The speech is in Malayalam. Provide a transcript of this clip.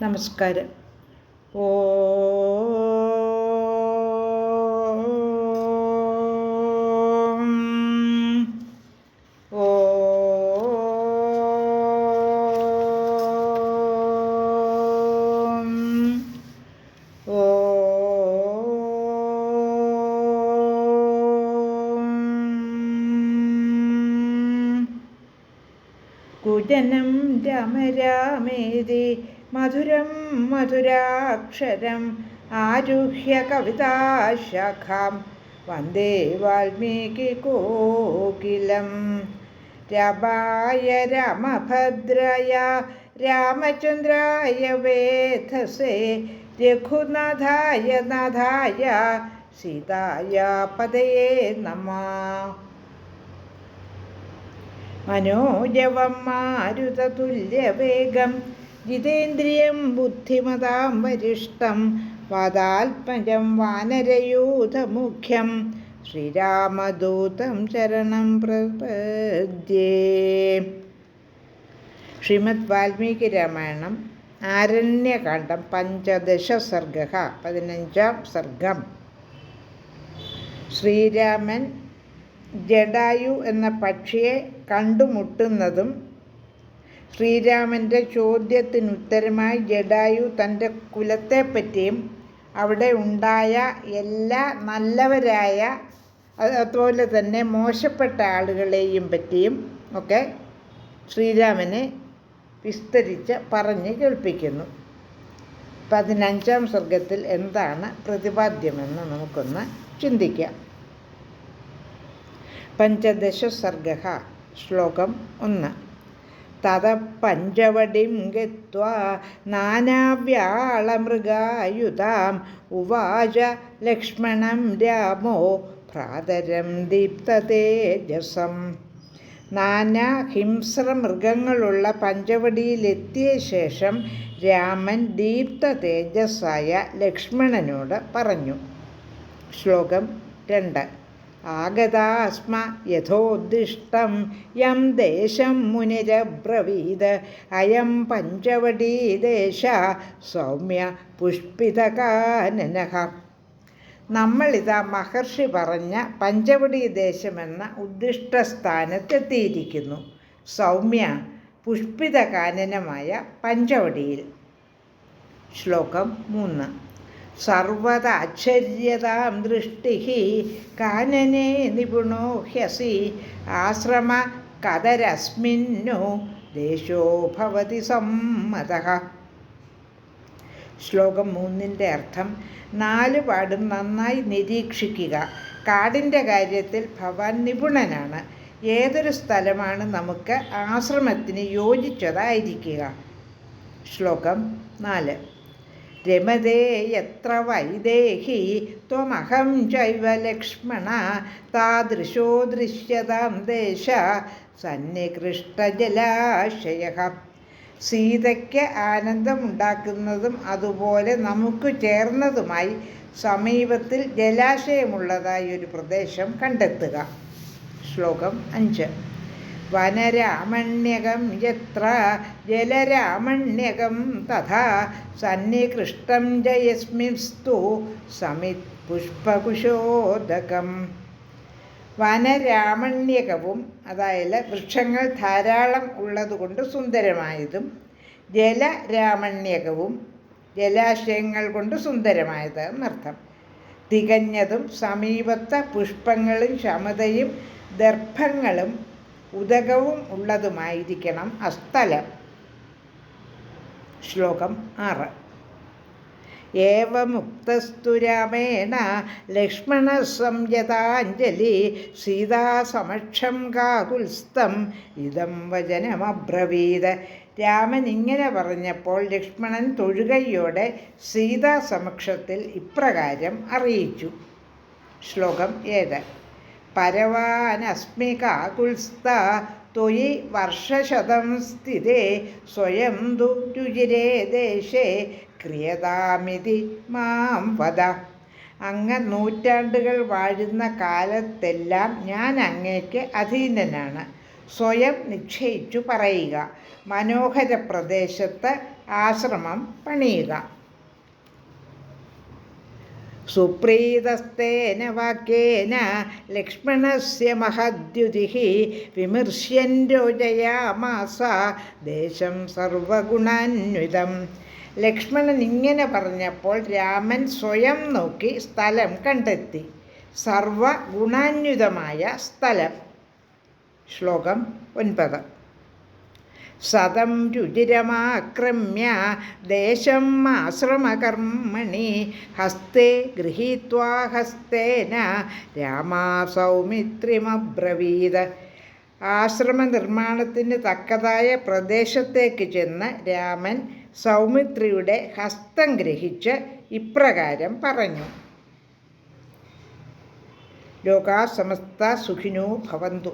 നമസ്കാരം ഓ കുജനം രാമ രാമേതി മധുരം മധുരാക്ഷരം ആരുഹ്യ കവിതാശാഖാം വന്ദേ വാൽമീകി കോകിലം. രമായ രാമഭദ്രയ രാമചന്ദ്രായ വേധസേ. രഘുനാഥായ നാഥായ സീതായ പതയേ നമ. മനോജവം മാരുതതുല്യവേഗം ജിതേന്ദ്രിയം ബുദ്ധിമതാം വരിഷ്ടം വാദാത്മജം വാനരയൂഥമുഖ്യം ശ്രീരാമദൂതം ചരണം പ്രപദ്യേ. ശ്രീമദ് വാൽമീകി രാമായണം ആരണ്യകാന്ഡം പഞ്ചദശ സർഗ പതിനഞ്ചാം സർഗം. ശ്രീരാമൻ ജഡായു എന്ന പക്ഷിയെ കണ്ടുമുട്ടുന്നതും ശ്രീരാമന്റെ ചോദ്യത്തിനുത്തരമായി ജഡായു തന്റെ കുലത്തെപ്പറ്റിയും അവിടെ ഉണ്ടായ എല്ലാ നല്ലവരായ അതുപോലെ തന്നെ മോശപ്പെട്ട ആളുകളെയും പറ്റിയും ഒക്കെ ശ്രീരാമനെ വിസ്തരിച്ച് പറഞ്ഞ് കേൾപ്പിക്കുന്നു. പതിനഞ്ചാം സർഗത്തിൽ എന്താണ് പ്രതിപാദ്യമെന്ന് നമുക്കൊന്ന് ചിന്തിക്കാം. പഞ്ചദശ സർഗ ശ്ലോകം ഒന്ന്. തത പഞ്ചവടിം ഗത്വാ നാനാവ്യാളമൃഗായുധാം. ഉവാച ലക്ഷ്മണം രാമോ ഭ്രാതരം ദീപ്തതേജസം നാനാ ഹിംസ്രമൃഗങ്ങളുള്ള പഞ്ചവടിയിലെത്തിയ ശേഷം രാമൻ ദീപ്ത തേജസ്സായ ലക്ഷ്മണനോട് പറഞ്ഞു. ശ്ലോകം രണ്ട്. ആഗതാസ്മ യഥോദ്ദിഷ്ടം യം ദേശം മുനിരബ്രവീത് അയം പഞ്ചവടീദേശ സൗമ്യ പുഷ്പിതകാനനഹ നമ്മളിതാ മഹർഷി പറഞ്ഞ പഞ്ചവടി ദേശമെന്ന ഉദ്ദിഷ്ട സ്ഥാനത്തെത്തിയിരിക്കുന്നു സൗമ്യ പുഷ്പിതകാനനമായ പഞ്ചവടിയിൽ. ശ്ലോകം മൂന്ന്. സർവതാശ്ചര്യതാം ദൃഷ്ടി കാനനെ നിപുണോ ഹ്യസി ആശ്രമ കതരസ്മിന്നു ദേശോ ഭവതി സമ്മത. ശ്ലോകം മൂന്നിന്റെ അർത്ഥം നാല് പാടും നന്നായി നിരീക്ഷിക്കുക. കാടിന്റെ കാര്യത്തിൽ ഭവാൻ നിപുണനാണ്. ഏതൊരു സ്ഥലമാണ് നമുക്ക് ആശ്രമത്തിന് യോജിച്ചതായിരിക്കുക. ശ്ലോകം നാല്. രമതേ യത്ര വൈദേഹി ത്വമഹം ചൈവ ലക്ഷ്മണ താദൃശോ ദൃശ്യതാം ദേശ സന്നികൃഷ്ടജലാശയ സീതയ്ക്ക് ആനന്ദമുണ്ടാക്കുന്നതും അതുപോലെ നമുക്ക് ചേർന്നതുമായി സമീപത്തിൽ ജലാശയമുള്ളതായി ഒരു പ്രദേശം കണ്ടെത്തുക. ശ്ലോകം അഞ്ച്. വനരാമണ്യകം യത്ര ജലരാമണ്യകം തഥാ സന്നികൃഷ്ടം ജയസ്മിസ്തു സമിത് പുഷ്പകുശോദകം. വനരാമണ്യകവും അതായത് വൃക്ഷങ്ങൾ ധാരാളം ഉള്ളതുകൊണ്ട് സുന്ദരമായതും ജലരാമണ്യകവും ജലാശയങ്ങൾ കൊണ്ട് സുന്ദരമായത് എന്നർത്ഥം. തികഞ്ഞതും സമീപത്തെ പുഷ്പങ്ങളും ശമതയും ദർഭങ്ങളും ഉദകവും ഉള്ളതുമായിരിക്കണം അസ്ഥലം. ശ്ലോകം ആറ്. ഏവമുക്തസ്തു രാമേണ ലക്ഷ്മണ സംയതാഞ്ജലി സീതാസമക്ഷം കാകുൽസ്തം ഇതം വചനമബ്രവീത്. രാമൻ ഇങ്ങനെ പറഞ്ഞപ്പോൾ ലക്ഷ്മണൻ തൊഴുകയോടെ സീതാസമക്ഷത്തിൽ ഇപ്രകാരം അറിയിച്ചു. ശ്ലോകം ഏഴ്. പരവാനസ്മി ത്വയി വർഷശതം സ്ഥിതേ സ്വയം ദുരുചിരേ ദേശേ ക്രിയതാമിതി മാം വദ. അങ്ങ് നൂറ്റാണ്ടുകൾ വാഴുന്ന കാലത്തെല്ലാം ഞാൻ അങ്ങേക്ക് അധീനനാണ്. സ്വയം നിശ്ചയിച്ചു പറയുക. മനോഹര പ്രദേശത്ത് ആശ്രമം പണിയുക. സുപ്രീതസ്തേന വാക്യേന ലക്ഷ്മണസ്യ മഹദ്യുതിः വിമർശ്യൻ രോചയാമാസ ദേശം സർവഗുണാന്വിതം. ലക്ഷ്മണൻ ഇങ്ങനെ പറഞ്ഞപ്പോൾ രാമൻ സ്വയം നോക്കി സ്ഥലം കണ്ടെത്തി. സർവഗുണാന്വിതമായ സ്ഥലം. ശ്ലോകം ഒൻപത്. സതം രുചിരമാക്രമ്യ ദേശം ആശ്രമകർമ്മണി ഹസ്തേ ഗൃഹീത്വാ ഹസ്തേന രാമാ സൗമിത്രിമബ്രവീത്. ആശ്രമ നിർമ്മാണത്തിന് തക്കതായ പ്രദേശത്തേക്ക് ചെന്ന് രാമൻ സൗമിത്രിയുടെ ഹസ്തം ഗ്രഹിച്ച് ഇപ്രകാരം പറഞ്ഞു. ലോകാ സമസ്ത സുഖിനോ ഭവന്തു.